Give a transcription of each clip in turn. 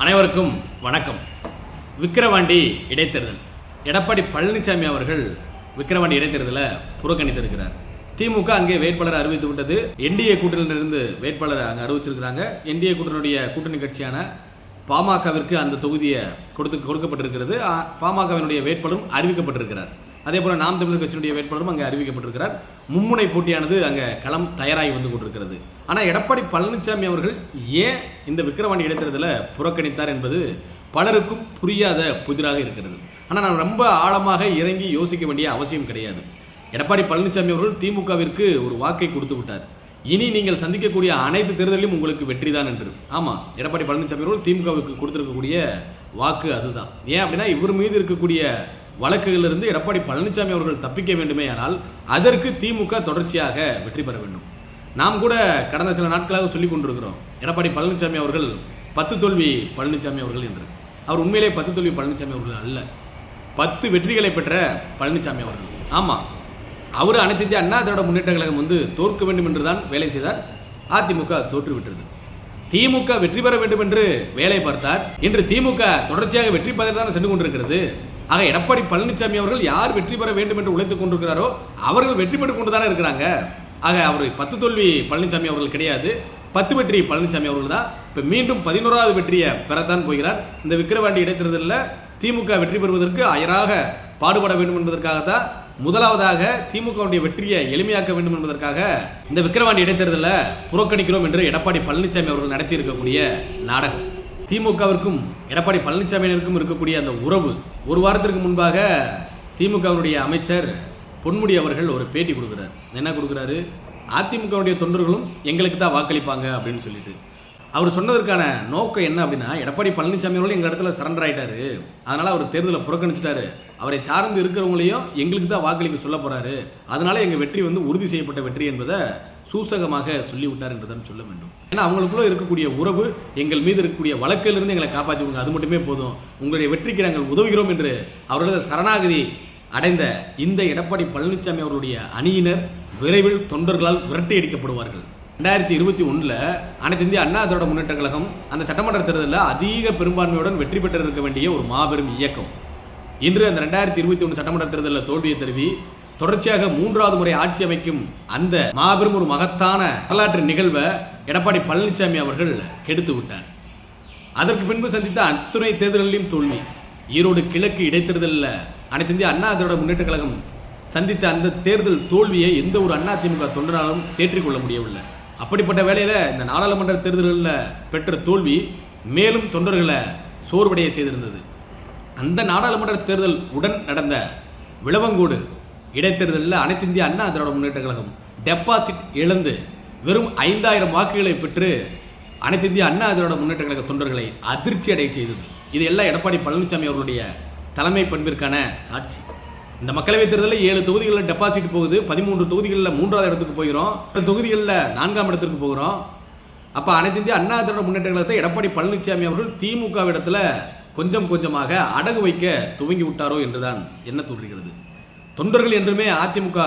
அனைவருக்கும் வணக்கம். விக்கிரவாண்டி இடைத்தேர்தல். எடப்பாடி பழனிசாமி அவர்கள் விக்கிரவாண்டி இடைத்தேர்தலை புறக்கணித்திருக்கிறார். திமுக அங்கே வேட்பாளர் அறிவித்து விட்டது. என்டிஏ கூட்டணியிலிருந்து வேட்பாளர் அங்கே அறிவிச்சிருக்கிறாங்க. என்டிஏ கூட்டணியுடைய கூட்டணி கட்சியான பாமகவிற்கு அந்த தொகுதியை கொடுத்து கொடுக்கப்பட்டிருக்கிறது. பாமகவினுடைய வேட்பாளரும் அறிவிக்கப்பட்டிருக்கிறார். அதே போல் நாம் தமிழர் கட்சியினுடைய வேட்பாளரும் அங்கே அறிவிக்கப்பட்டிருக்கிறார். மும்முனை போட்டியானது அங்கே களம் தயாராகி வந்து கொண்டிருக்கிறது. ஆனால் எடப்பாடி பழனிசாமி அவர்கள் ஏன் இந்த விக்கிரவாணி இடைத்தேர்தலில் புறக்கணித்தார் என்பது பலருக்கும் புரியாத புதிராக இருக்கிறது. ஆனால் நான் ரொம்ப ஆழமாக இறங்கி யோசிக்க வேண்டிய அவசியம் கிடையாது. எடப்பாடி பழனிசாமி அவர்கள் திமுகவிற்கு ஒரு வாக்கை கொடுத்து விட்டார். இனி நீங்கள் சந்திக்கக்கூடிய அனைத்து தேர்தலிலும் உங்களுக்கு வெற்றிதான் என்று. ஆமாம் எடப்பாடி பழனிசாமி அவர்கள் திமுகவுக்கு கொடுத்துருக்கக்கூடிய வாக்கு அதுதான். ஏன் அப்படின்னா இவர் மீது இருக்கக்கூடிய வழக்குகளிலிருந்து எடப்பாடி பழனிசாமி அவர்கள் தப்பிக்க வேண்டுமே ஆனால் அதற்கு திமுக தொடர்ச்சியாக வெற்றி பெற வேண்டும். நாம் கூட கடந்த சில நாட்களாக சொல்லிக் கொண்டிருக்கிறோம். எடப்பாடி பழனிசாமி அவர்கள் பத்து தோல்வி பழனிசாமி அவர்கள் என்று. அவர் உண்மையிலே பத்து தோல்வி பழனிசாமி அவர்கள் அல்ல. பத்து வெற்றிகளை பெற்ற பழனிசாமி அவர்கள். ஆமாம் அவர் அனைத்து இந்திய அண்ணா திராவிட முன்னேற்ற கழகம் வந்து தோற்க வேண்டும் என்று தான் வேலை செய்தார். அதிமுக தோற்றுவிட்டது திமுக வெற்றி பெற வேண்டும் என்று வேலை பார்த்தார். இன்று திமுக தொடர்ச்சியாக வெற்றி பதவி தான் சென்று கொண்டிருக்கிறது. ஆக எடப்பாடி பழனிசாமி அவர்கள் யார் வெற்றி பெற வேண்டும் என்று உழைத்துக் கொண்டிருக்கிறாரோ அவர்கள் வெற்றி பெற்று கொண்டு தானே இருக்கிறாங்க. ஆக அவர் பத்து தோல்வி பழனிசாமி அவர்கள் கிடையாது. பத்து வெற்றி பழனிசாமி அவர்கள் தான் இப்போ மீண்டும் பதினோராவது வெற்றியை பெறத்தான் போகிறார். இந்த விக்கிரவாண்டி இடைத்தேர்தலில் திமுக வெற்றி பெறுவதற்கு அயராக பாடுபட வேண்டும் என்பதற்காகத்தான் முதலாவதாக திமுகவுடைய வெற்றியை எளிமையாக்க வேண்டும் என்பதற்காக இந்த விக்கிரவாண்டி இடைத்தேர்தலில் புறக்கணிக்கிறோம் என்று எடப்பாடி பழனிசாமி அவர்கள் நடத்தியிருக்கக்கூடிய நாடகம். திமுகவிற்கும் எடப்பாடி பழனிசாமியினருக்கும் இருக்கக்கூடிய அந்த உறவு ஒரு வாரத்திற்கு முன்பாக திமுகவினுடைய அமைச்சர் பொன்முடி அவர்கள் ஒரு பேட்டி கொடுக்குறார். என்ன கொடுக்குறாரு? அதிமுகவுடைய தொண்டர்களும் எங்களுக்கு தான் வாக்களிப்பாங்க அப்படின்னு சொல்லிட்டு. அவர் சொன்னதற்கான நோக்கம் என்ன அப்படின்னா எடப்பாடி பழனிசாமி அவர்கள் எங்கள் இடத்துல சரண்டர் ஆகிட்டாரு அதனால் அவர் தேர்தலை புறக்கணிச்சிட்டாரு. அவரை சார்ந்து இருக்கிறவங்களையும் எங்களுக்கு தான் வாக்களிக்க சொல்ல போகிறாரு அதனால் எங்கள் வெற்றி வந்து உறுதி செய்யப்பட்ட வெற்றி என்பதை சூசகமாக சொல்லிவிட்டார் என்றுதான் சொல்ல வேண்டும். ஏன்னா அவங்களுக்குள்ள இருக்கக்கூடிய உறவு எங்கள் மீது இருக்கக்கூடிய வழக்கிலிருந்து எங்களை காப்பாற்றி விடுங்க. அது மட்டுமே போதும். உங்களுடைய வெற்றிக்கு நாங்கள் உதவுகிறோம் என்று அவர்களது சரணாகதி அடைந்த இந்த எடப்பாடி பழனிசாமி அவருடைய அணியினர் விரைவில் தொண்டர்களால் விரட்டியடிக்கப்படுவார்கள் ரெண்டாயிரத்தி இருபத்தி ஒன்றில் அனைத்து இந்திய அண்ணா திராவிட முன்னேற்ற கழகம் அந்த சட்டமன்ற தேர்தலில் அதிக பெரும்பான்மையுடன் வெற்றி பெற்று இருக்க வேண்டிய ஒரு மாபெரும் இயக்கம். இன்று அந்த ரெண்டாயிரத்தி இருபத்தி ஒன்று சட்டமன்ற தேர்தலில் தோல்வியை தருவி தொடர்ச்சியாக மூன்றாவது முறை ஆட்சி அமைக்கும் அந்த மாபெரும் ஒரு மகத்தான வரலாற்று நிகழ்வை எடப்பாடி பழனிசாமி அவர்கள் கெடுத்து விட்டார். அதற்கு பின்பு சந்தித்த அத்துணை தேர்தல்களிலும் தோல்வி ஈரோடு கிழக்கு இடைத்தேர்தலில் அனைத்து இந்திய அண்ணா திராவிட முன்னேற்ற கழகம் சந்தித்த அந்த தேர்தல் தோல்வியை எந்த ஒரு அண்ணா திமுக தொண்டராலும் தேற்றிக்கொள்ள முடியவில்லை. அப்படிப்பட்ட வேளையில் இந்த நாடாளுமன்ற தேர்தல்களில் பெற்ற தோல்வி மேலும் தொண்டர்களை சோர்வடைய செய்திருந்தது. அந்த நாடாளுமன்ற தேர்தல் உடன் நடந்த விளவங்கோடு இடைத்தேர்தலில் அனைத்து இந்திய அண்ணா திராவிட முன்னேற்ற கழகம் டெபாசிட் இழந்து வெறும் ஐந்தாயிரம் வாக்குகளை பெற்று அனைத்து இந்திய அண்ணா திராவிட முன்னேற்ற கழக தொண்டர்களை அதிர்ச்சி அடைய செய்தது. இது எல்லாம் எடப்பாடி பழனிசாமி அவர்களுடைய தலைமை பண்பிற்கான சாட்சி. இந்த மக்களவைத் தேர்தலில் ஏழு தொகுதிகளில் டெபாசிட் போகுது பதிமூன்று தொகுதிகளில் மூன்றாவது இடத்துக்கு போகிறோம் தொகுதிகளில் நான்காம் இடத்துக்கு போகிறோம். அப்போ அனைத்து இந்திய அண்ணா திராவிட முன்னேற்ற கழகத்தை எடப்பாடி பழனிசாமி அவர்கள் திமுக இடத்துல கொஞ்சம் கொஞ்சமாக அடகு வைக்க துவங்கி விட்டாரோ என்றுதான் என்ன தோன்றுகிறது? தொண்டர்கள் என்றுமே அதிமுக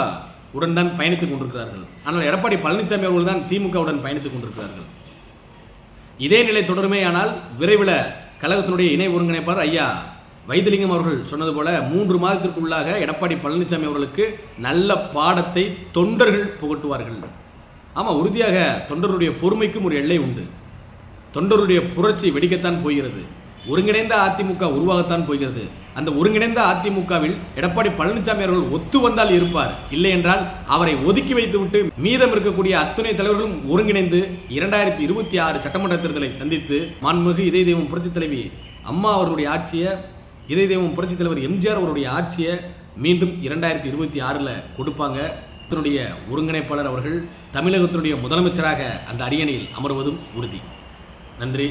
உடன் தான் பயணித்துக் கொண்டிருக்கிறார்கள். ஆனால் எடப்பாடி பழனிசாமி அவர்கள் தான் திமுகவுடன் பயணித்துக் கொண்டிருக்கிறார்கள். இதே நிலை தொடருமே ஆனால் விரைவில் கழகத்தினுடைய இணை ஒருங்கிணைப்பாளர் ஐயா வைத்திலிங்கம் அவர்கள் சொன்னது போல மூன்று மாதத்திற்குள்ளாக எடப்பாடி பழனிசாமி அவர்களுக்கு நல்ல பாடத்தை தொண்டர்கள் புகட்டுவார்கள். ஆமாம் உறுதியாக தொண்டருடைய பொறுமைக்கும் ஒரு எல்லை உண்டு. தொண்டருடைய புரட்சி வெடிக்கத்தான் போகிறது. ஒருங்கிணைந்த அதிமுக உருவாகத்தான் போகிறது. அந்த ஒருங்கிணைந்த அதிமுகவில் எடப்பாடி பழனிசாமி அவர்கள் ஒத்து வந்தால் இருப்பார். இல்லை என்றால் அவரை ஒதுக்கி வைத்துவிட்டு மீதம் இருக்கக்கூடிய அத்துணை தலைவர்களும் ஒருங்கிணைந்து இரண்டாயிரத்தி இருபத்தி ஆறு சட்டமன்ற தேர்தலை சந்தித்து மாண்புமிகு இதய தெய்வம் புரட்சித் தலைவி அம்மா அவர்களுடைய ஆட்சியை இதய தெய்வம் புரட்சித் தலைவர் எம்ஜிஆர் அவருடைய ஆட்சியை மீண்டும் இரண்டாயிரத்தி இருபத்தி ஆறில் கொடுப்பாங்க. இதனுடைய ஒருங்கிணைப்பாளர் அவர்கள் தமிழகத்தினுடைய முதலமைச்சராக அந்த அரியணையில் அமர்வதும் உறுதி. நன்றி.